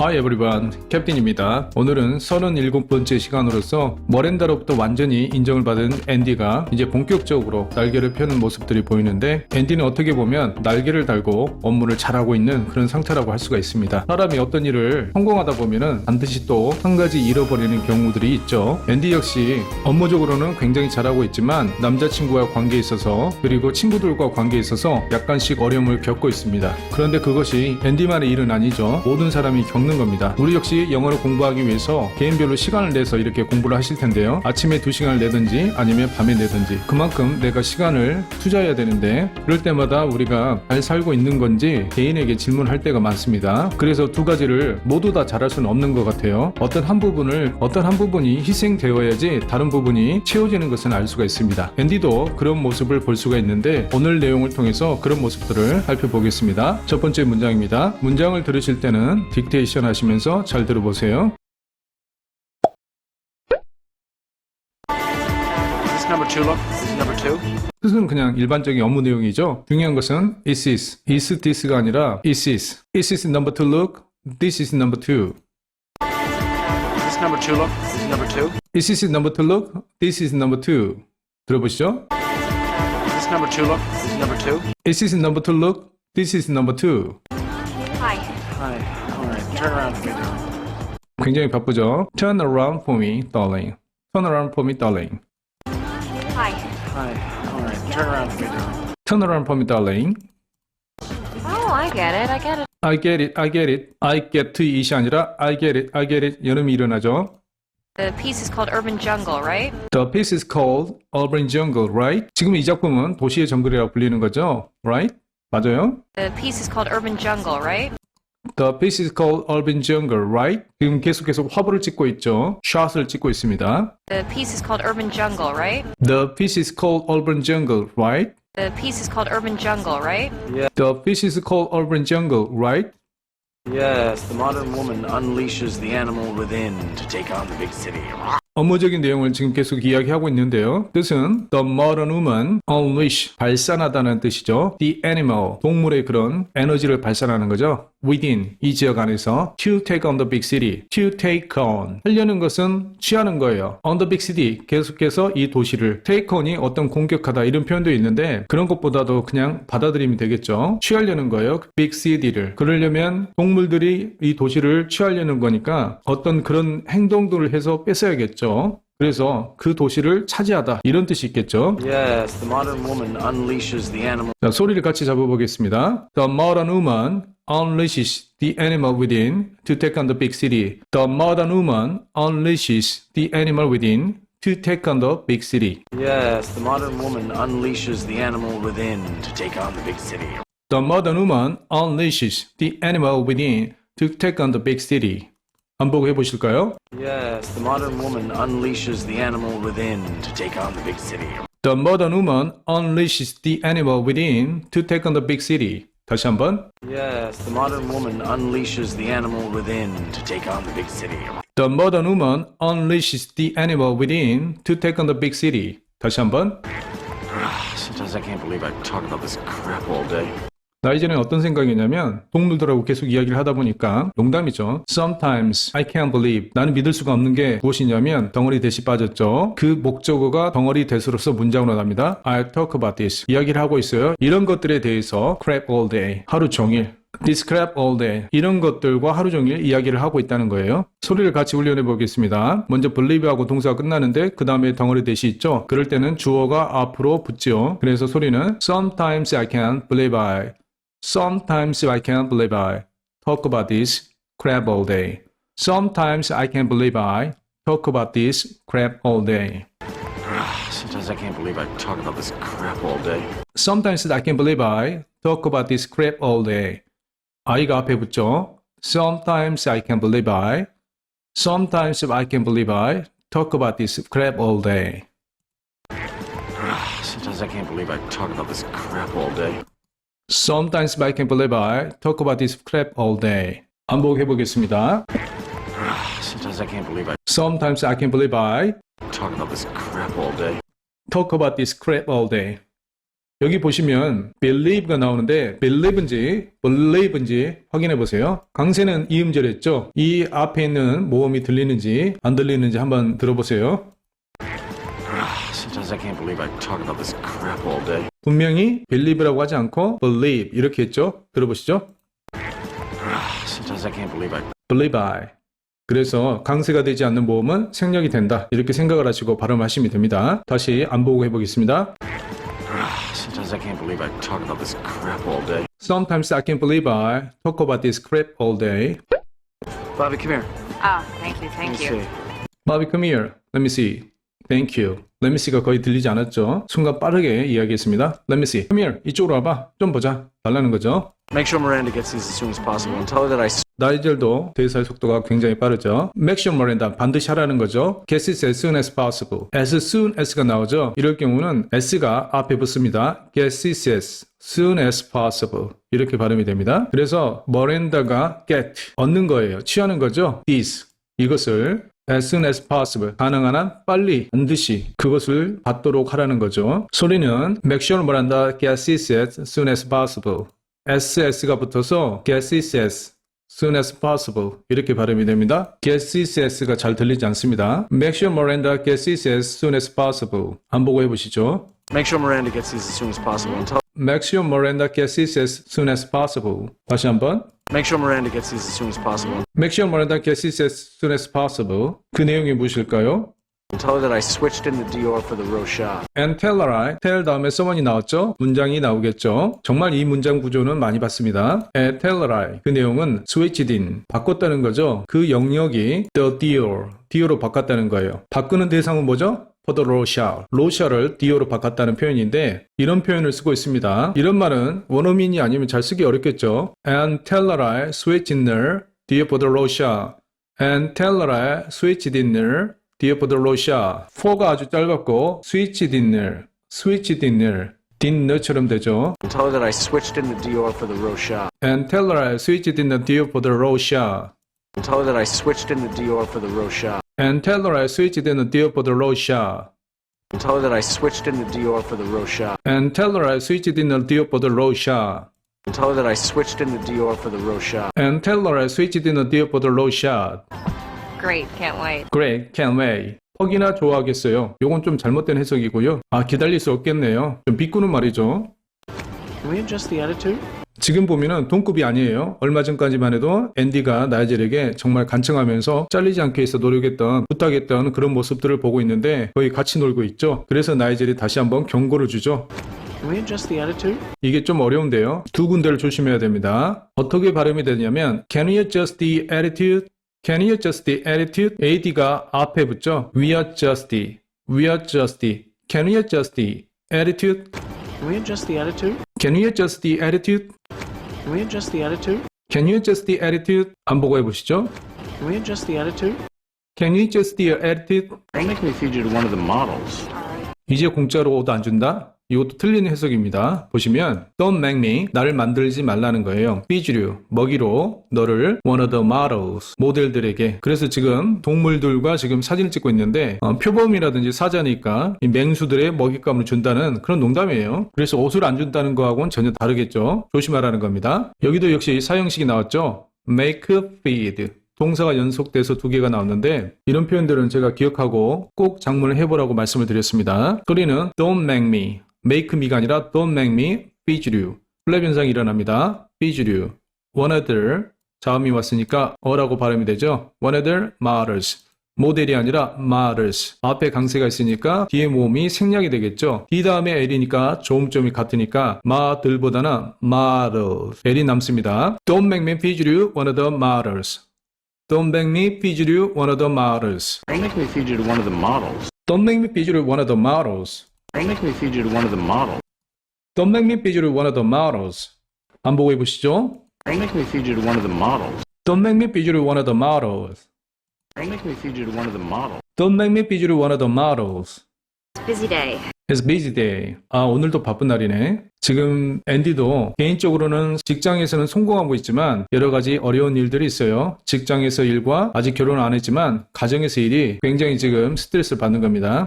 Hi everyone, 캡틴입니다. 오늘은 37번째 시간으로서 머렌다로부터 완전히 인정을 받은 앤디가 이제 본격적으로 날개를 펴는 모습들이 보이는데 앤디는 어떻게 보면 날개를 달고 업무를 잘하고 있는 그런 상태라고 할 수가 있습니다. 사람이 어떤 일을 성공하다 보면은 반드시 또 한 가지 잃어버리는 경우들이 있죠. 앤디 역시 업무적으로는 굉장히 잘하고 있지만 남자친구와 관계에 있어서 그리고 친구들과 관계에 있어서 약간씩 어려움을 겪고 있습니다. 그런데 그것이 앤디만의 일은 아니죠. 모든 사람이 겪는 겁니다. 우리 역시 영어를 공부하기 위해서 개인별로 시간을 내서 이렇게 공부를 하실 텐데요. 아침에 2시간을 내든지 아니면 밤에 내든지 그만큼 내가 시간을 투자해야 되는데 그럴 때마다 우리가 잘 살고 있는 건지 개인에게 질문할 때가 많습니다. 그래서 두 가지를 모두 다 잘할 수는 없는 것 같아요. 어떤 한 부분을 어떤 한 부분이 희생되어야지 다른 부분이 채워지는 것은 알 수가 있습니다. 앤디도 그런 모습을 볼 수가 있는데 오늘 내용을 통해서 그런 모습들을 살펴보겠습니다. 첫 번째 문장입니다. 문장을 들으실 때는 딕테이션 하시면서 잘 들어보세요. Is this number two look? This is number two? 뜻은 그냥 일반적인 업무 내용이죠. 중요한 것은 is is, is this가 아니라 is is. Is is number two look, this is number two. Is this number two look? This is number two? Is is number two look, this is number two. 들어보시죠. Is this number two look? This is number two? Is is number two look, this is number two. Hi. Hi. Turn around for me, darling. 굉장히 바쁘죠. Turn around for me, darling. Turn around for me, darling. Hi. Hi. All right. Turn around for me, darling. Turn around for me, darling. Oh, I get it. I get it. I get it, I get it. I get to it이 아니라 I get it, I get it. 여름이 일어나죠. The piece is called Urban Jungle, right? The piece is called Urban Jungle, right? 지금 이 작품은 도시의 정글이라고 불리는 거죠, right? 맞아요? The piece is called Urban Jungle, right? The piece is called Urban Jungle, right? 지금 계속해서 화보를 찍고 있죠. 샷을 찍고 있습니다. The piece is called Urban Jungle, right? The piece is called Urban Jungle, right? The piece is called Urban Jungle, right? The piece is called Urban Jungle, right? Yes, the modern woman unleashes the animal within to take on the big city. 업무적인 내용을 지금 계속 이야기하고 있는데요. 뜻은 the modern woman unleash 발산하다는 뜻이죠. the animal 동물의 그런 에너지를 발산하는 거죠. Within 이 지역 안에서 to take on the big city, to take on 하려는 것은 취하는 거예요. on the big city 계속해서 이 도시를 take on이 어떤 공격하다 이런 표현도 있는데 그런 것보다도 그냥 받아들이면 되겠죠. 취하려는 거예요. 그 big city를 그러려면 동물들이 이 도시를 취하려는 거니까 어떤 그런 행동들을 해서 뺏어야겠죠. 그래서 그 도시를 차지하다 이런 뜻이 있겠죠. Yes, the modern woman unleashes the animal. 자, 소리를 같이 잡아보겠습니다. The modern woman unleashes the animal within to take on the big city. The modern woman unleashes the animal within to take on the big city. Yes, the modern woman unleashes the animal within to take on the big city. The modern woman unleashes the animal within to take on the big city. 한번 해보실까요? Yes, the modern woman unleashes the animal within to take on the big city. The modern woman unleashes the animal within to take on the big city. 다시 한번. Yes, the modern woman unleashes the animal within to take on the big city. The modern woman unleashes the animal within to take on the big city. 다시 한번. Sometimes I can't believe I talk about this crap all day. 나 이전에 어떤 생각이냐면 동물들하고 계속 이야기를 하다 보니까 농담이죠. Sometimes I can't believe 나는 믿을 수가 없는 게 무엇이냐면 덩어리 대시 빠졌죠. 그 목적어가 덩어리 대수로서 문장으로 나옵니다. I'll talk about this. 이야기를 하고 있어요. 이런 것들에 대해서 crap all day. 하루 종일. Crap all day. 이런 것들과 하루 종일 이야기를 하고 있다는 거예요. 소리를 같이 훈련해 보겠습니다. 먼저 believe하고 동사가 끝나는데 그 다음에 덩어리 대시 있죠. 그럴 때는 주어가 앞으로 붙죠. 그래서 소리는 Sometimes I can't believe I. Sometimes I can't believe I talk about this crap all day. Sometimes I can't believe I talk about this crap all day. Sometimes I can't believe I talk about this crap all day. Sometimes I can't believe I talk about this crap all day. I가 앞에 붙죠. Sometimes I can't believe I. Sometimes I can't believe I talk about this crap all day. Sometimes I can't believe I talk about this crap all day. Sometimes I can't believe I talk about this crap all day. 반복해 보겠습니다. Sometimes I can't believe I Sometimes I can't believe I talk about this crap all day. talk about this crap all day. 여기 보시면 believe가 나오는데 believe인지 believe인지 확인해 보세요. 강세는 이음절했죠. 이 앞에 있는 모음이 들리는지 안 들리는지 한번 들어보세요. I can't believe I talk about this crap all day. 분명히 believe라고 하지 않고 believe 이렇게 했죠. 들어보시죠. Sometimes I can't believe I. believe I. 그래서 강세가 되지 않는 모음은 생략이 된다. 이렇게 생각을 하시고 발음하시면 됩니다. 다시 안 보고 해보겠습니다. Sometimes I can't believe I talk about this crap all day. Sometimes I can't believe I talk about this crap all day. Bobby, come here. Ah, thank you, thank Let me you. see. Bobby, come here. Let me see. Thank you. Let me see가 거의 들리지 않았죠? 순간 빠르게 이야기했습니다. Let me see. Come here. 이쪽으로 와봐. 좀 보자. 달라는 거죠. Make sure Miranda gets these as soon as possible and tell her that I. 나이젤도 대사의 속도가 굉장히 빠르죠. Make sure Miranda 반드시 하라는 거죠. Get it as soon as possible. As soon as가 나오죠. 이럴 경우는 s가 앞에 붙습니다. Get it as soon as possible. 이렇게 발음이 됩니다. 그래서 Miranda가 get 얻는 거예요. 취하는 거죠. This 이것을 as soon as possible 가능한 한 빨리 반드시 그것을 받도록 하라는 거죠. 소리는 Make sure Miranda gets it as soon as possible. SS가 붙어서 get it as soon as possible 이렇게 발음이 됩니다. get CSS가 잘 들리지 않습니다. Make sure Miranda gets it as soon as possible. 안 보고 해보시죠. Make sure Miranda gets these as soon as possible. Make sure Miranda gets it as soon as possible. 다시 한번. Make sure Miranda gets these as soon as possible Make sure Miranda gets it as soon as possible. 그 내용이 무엇일까요? tell her that I switched in the Dior for the Rochelle. And tell her I. tell 다음에 someone이 나왔죠? 문장이 나오겠죠? 정말 이 문장 구조는 많이 봤습니다. And tell her I. 그 내용은 switched in. 바꿨다는 거죠. 그 영역이 the Dior. Dior로 바꿨다는 거예요. 바꾸는 대상은 뭐죠? For the Rochelle. 로샤를 Dior로 바꿨다는 표현인데 이런 표현을 쓰고 있습니다. 이런 말은 원어민이 아니면 잘 쓰기 어렵겠죠? And tell her I switched in her Dior for the Rochelle. And tell her I switched in her Dear for the Russia. 4가 아주 짧았고 switch dinner, switch dinner, dinner처럼 되죠. And tell her that I switched in the Dior for the Rochelle. And tell her I switched dinner dear for the Russia. And tell her that I switched in the Dior for the Rochelle. And tell her I switched dinner dear for the. And tell her that I switched in the Dior for the Rochelle. And tell her I switched dinner dear for the. And tell her that I switched in the Dior for the Rochelle. And tell her I switched dinner dear for the Russia. Great, can't wait. Great, can't wait. 퍽이나 좋아하겠어요. 요건 좀 잘못된 해석이고요. 아, 기다릴 수 없겠네요. 좀 비꼬는 말이죠. Can we adjust the attitude? 지금 보면은 동급이 아니에요. 얼마 전까지만 해도 앤디가 나이젤에게 정말 간청하면서 잘리지 않기 위해서 노력했던, 부탁했던 그런 모습들을 보고 있는데 거의 같이 놀고 있죠. 그래서 나이젤이 다시 한번 경고를 주죠. 이게 좀 어려운데요. 두 군데를 조심해야 됩니다. 어떻게 발음이 되냐면 Can you adjust the attitude? Can you adjust the attitude? AD가 앞에 붙죠. We adjust the, we adjust the. Can you adjust the attitude? Can we adjust the attitude? Can you adjust the attitude? Can we adjust the attitude? Can you adjust the attitude? 안 보고 해보시죠. Can we adjust the attitude? Can you adjust the attitude? Don't make me feed you to one of the models. 이제 공짜로 옷 안 준다? 이것도 틀린 해석입니다. 보시면 Don't make me 나를 만들지 말라는 거예요. you 먹이로 너를 one of the models 모델들에게 그래서 지금 동물들과 지금 사진을 찍고 있는데 어, 표범이라든지 사자니까 이 맹수들의 먹잇감을 준다는 그런 농담이에요. 그래서 옷을 안 준다는 거하고는 전혀 다르겠죠. 조심하라는 겁니다. 여기도 역시 사형식이 나왔죠. make feed 동사가 연속돼서 두 개가 나왔는데 이런 표현들은 제가 기억하고 꼭 작문을 해보라고 말씀을 드렸습니다. 소리는 don't make me, make me가 아니라 don't make me you. 플랩 현상이 일어납니다. one other 자음이 왔으니까 어라고 발음이 되죠. one other models. 모델이 아니라 models. 앞에 강세가 있으니까 뒤에 모음이 생략이 되겠죠. D 다음에 L이니까 조음점이 같으니까 마들보다는 models. L이 남습니다. Don't make me you one of the models. Don't make me you one of the models. Don't make me to one of the models. Don't make me you one of the models. Don't make me feed you to one of the models. Don't make me feed you one of the models. 안 보고 해보시죠. Don't make me feed you to one of the models. Don't make me feed you one of the models. Don't make me feed you to one of the models. Don't make me feed you one of the models. Busy day. It's busy day. 아, 오늘도 바쁜 날이네. 지금 앤디도 개인적으로는 직장에서는 성공하고 있지만 여러 가지 어려운 일들이 있어요. 직장에서 일과 아직 결혼 안 했지만 가정에서 일이 굉장히 지금 스트레스를 받는 겁니다.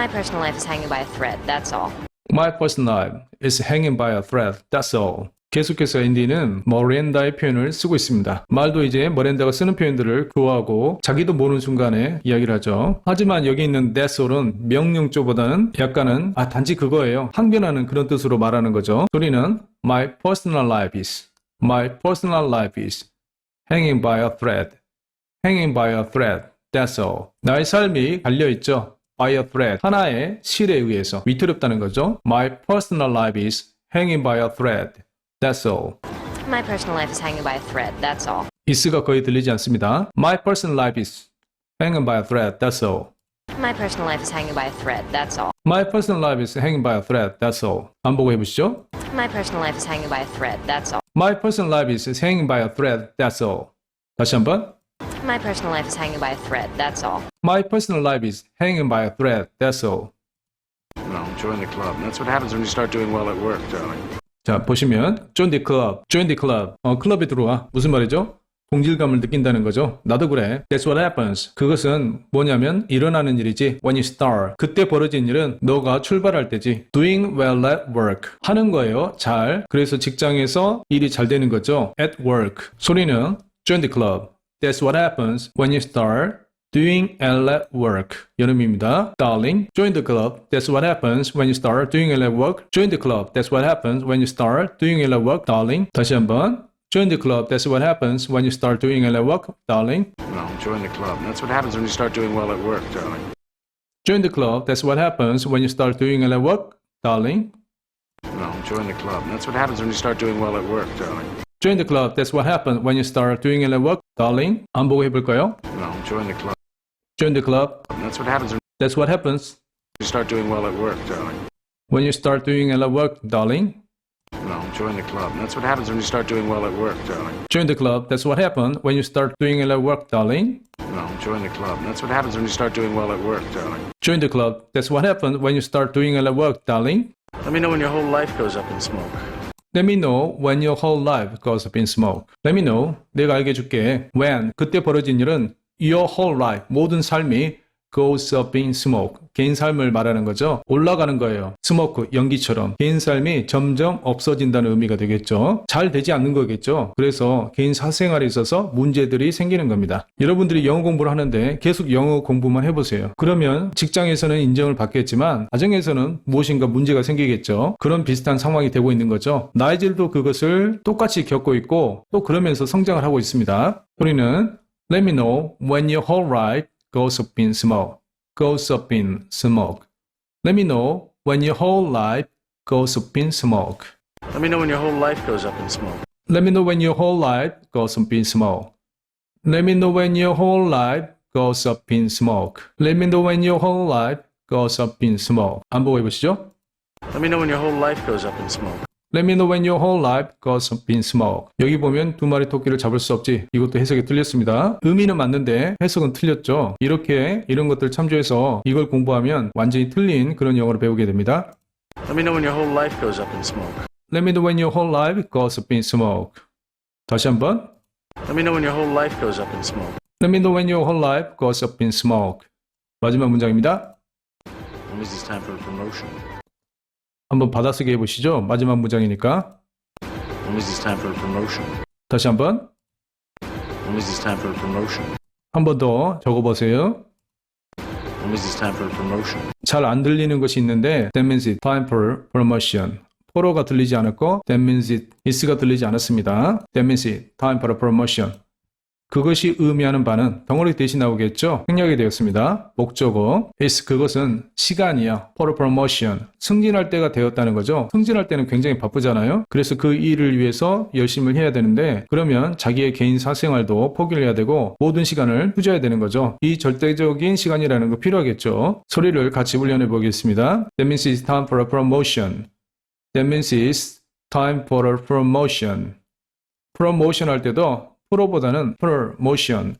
My personal life is hanging by a thread, that's all. My personal life is hanging by a thread. That's all. 계속해서 앤디는 머렌다의 표현을 쓰고 있습니다. 말도 이제 머렌다가 쓰는 표현들을 구하고 자기도 모르는 순간에 이야기를 하죠. 하지만 여기 있는 that's all은 명령조보다는 약간은 아 단지 그거예요. 항변하는 그런 뜻으로 말하는 거죠. 소리는 My personal life is My personal life is hanging by a thread. Hanging by a thread. That's all. 나의 삶이 달려있죠. By a thread. 하나의 실에 의해서 위태롭다는 거죠. My personal life is hanging by a thread. That's all. My personal life is hanging by a thread. That's all. is가 거의 들리지 않습니다. My personal life is hanging by a thread. That's all. My personal life is hanging by a thread. That's all. My personal life is hanging by a thread. That's all. 안 보고 해보시죠. My personal life is hanging by a thread. That's all. My personal life is hanging by a thread. That's all. 다시 한번. My personal life is hanging by a thread. That's all. My personal life is hanging by a thread. That's all. No, join the club. That's what happens when you start doing well at work, darling. 자, 보시면 join the club, join the club. 어, 클럽에 들어와. 무슨 말이죠? 동질감을 느낀다는 거죠. 나도 그래. That's what happens. 그것은 뭐냐면 일어나는 일이지. When you start. 그때 벌어진 일은 너가 출발할 때지. Doing well at work. 하는 거예요. 잘. 그래서 직장에서 일이 잘 되는 거죠. At work. 소리는 join the club. That's what happens when you start doing well at work. 여름입니다. Darling, join the club. That's what happens when you start doing well at work. Join the club. That's what happens when you start doing well at work, darling. 다시 한번. Join the club. That's what happens when you start doing well at work, darling. No, join the club. That's what happens when you start doing well at work, darling. Join the club. That's what happens when you start doing well at work, darling. No, join the club. That's what happens when you start doing well at work, darling. Join the club. That's what happens when you start doing well at work, darling. 안 보고 해볼까요? No, join the club. Join the club. That's what happens when That's what happens you start doing well at work, darling. when you start doing well at work, darling. No, join the club. That's what happens when you start doing well at work, darling. Join the club. That's what happens when you start doing well at work, darling. No, join the club. That's what happens when you start doing well at work, darling. Join the club. That's what happens when you start doing well at work, darling. Let me know when your whole life goes up in smoke. Let me know when your whole life goes up in smoke. Let me know. 내가 알게 해줄게. When 그때 벌어진 일은 your whole life 모든 삶이 goes up in smoke. 개인 삶을 말하는 거죠. 올라가는 거예요. 스모크 연기처럼 개인 삶이 점점 없어진다는 의미가 되겠죠. 잘 되지 않는 거겠죠. 그래서 개인 사생활에 있어서 문제들이 생기는 겁니다. 여러분들이 영어 공부를 하는데 계속 영어 공부만 해보세요. 그러면 직장에서는 인정을 받겠지만 가정에서는 무엇인가 문제가 생기겠죠. 그런 비슷한 상황이 되고 있는 거죠. 나이질도 그것을 똑같이 겪고 있고 또 그러면서 성장을 하고 있습니다. 우리는 Let me know when your whole life goes up in smoke. Goes up in smoke. Let me know when your whole life goes up in smoke. Let me know when your whole life goes up in smoke. Let me know when your whole life goes up in smoke. Let me know when your whole life goes up in smoke. Let me know when your whole life goes up in smoke. 안 보고 해보시죠. Let me know when your whole life goes up in smoke. Let me know when your whole life goes up in smoke. 여기 보면 두 마리 토끼를 잡을 수 없지. 이것도 해석이 틀렸습니다. 의미는 맞는데 해석은 틀렸죠. 이렇게 이런 것들 참조해서 이걸 공부하면 완전히 틀린 그런 영어를 배우게 됩니다. Let me know when your whole life goes up in smoke. Let me know when your whole life goes up in smoke. 다시 한번. Let me know when your whole life goes up in smoke. Let me know when your whole life goes up in smoke. 마지막 문장입니다. When is this time for a promotion? 한번 받아쓰기 해보시죠. 마지막 문장이니까. When is this time for a promotion? 다시 한번. When is this time for a promotion? 한 번 더 적어보세요. When is this time for a promotion? 잘 안 들리는 것이 있는데 that means it time for promotion. 포로가 들리지 않았고 that means it is가 들리지 않았습니다. that means it time for a promotion. 그것이 의미하는 바는 덩어리 대신 나오겠죠. 생략이 되었습니다. 목적어 is 그것은 시간이야. for promotion. 승진할 때가 되었다는 거죠. 승진할 때는 굉장히 바쁘잖아요. 그래서 그 일을 위해서 열심히 해야 되는데 그러면 자기의 개인 사생활도 포기를 해야 되고 모든 시간을 투자해야 되는 거죠. 이 절대적인 시간이라는 거 필요하겠죠. 소리를 같이 훈련해 보겠습니다. That means it's time for a promotion. That means it's time for a promotion. promotion 할 때도 프로보다는 promotion,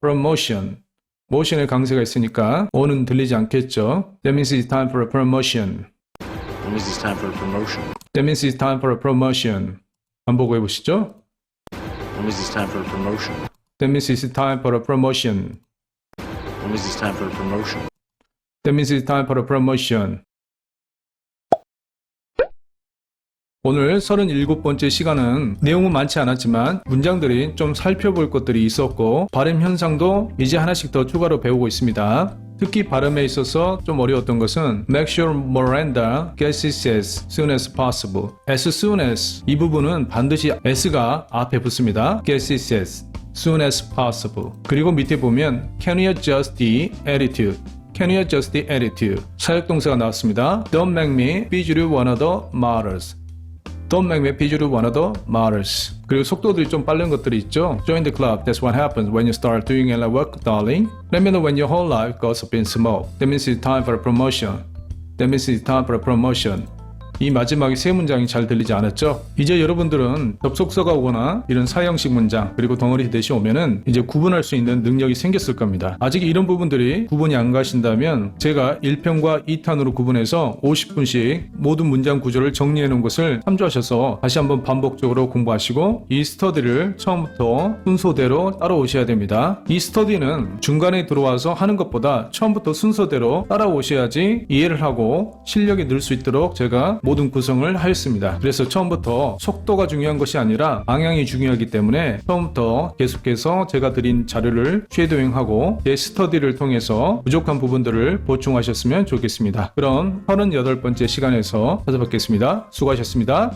promotion. 모션의 강세가 있으니까 오는 들리지 않겠죠. That means it's time for a promotion. When is this time for a promotion? That means it's time for a promotion. 안 보고 해보시죠. When is this time for a promotion? That means it's time for a promotion. When is this time for a promotion? That means it's time for a promotion. 오늘 37번째 시간은 내용은 많지 않았지만 문장들이 좀 살펴볼 것들이 있었고 발음 현상도 이제 하나씩 더 추가로 배우고 있습니다. 특히 발음에 있어서 좀 어려웠던 것은 Make sure Miranda gets it as soon as possible. As soon as 이 부분은 반드시 s가 앞에 붙습니다. Gets it as soon as possible. 그리고 밑에 보면 Can you adjust the attitude? Can you adjust the attitude? 사역동사가 나왔습니다. Don't make me 삐주류 one of the martyrs. Don't make me 삐주류 one of the martyrs. 그리고 속도들이 좀 빠른 것들이 있죠. Join the club. That's what happens when you start doing a work, darling. Let me know when your whole life goes up in smoke. That means it's time for a promotion. That means it's time for a promotion. 이 마지막에 세 문장이 잘 들리지 않았죠? 이제 여러분들은 접속사가 오거나 이런 사형식 문장 그리고 덩어리 대시 오면은 이제 구분할 수 있는 능력이 생겼을 겁니다. 아직 이런 부분들이 구분이 안 가신다면 제가 1편과 2탄으로 구분해서 50분씩 모든 문장 구조를 정리해 놓은 것을 참조하셔서 다시 한번 반복적으로 공부하시고 이 스터디를 처음부터 순서대로 따라오셔야 됩니다. 이 스터디는 중간에 들어와서 하는 것보다 처음부터 순서대로 따라오셔야지 이해를 하고 실력이 늘 수 있도록 제가 모든 구성을 하였습니다. 그래서 처음부터 속도가 중요한 것이 아니라 방향이 중요하기 때문에 처음부터 계속해서 제가 드린 자료를 쉐도잉하고 제 스터디를 통해서 부족한 부분들을 보충하셨으면 좋겠습니다. 그럼 38번째 시간에서 찾아뵙겠습니다. 수고하셨습니다.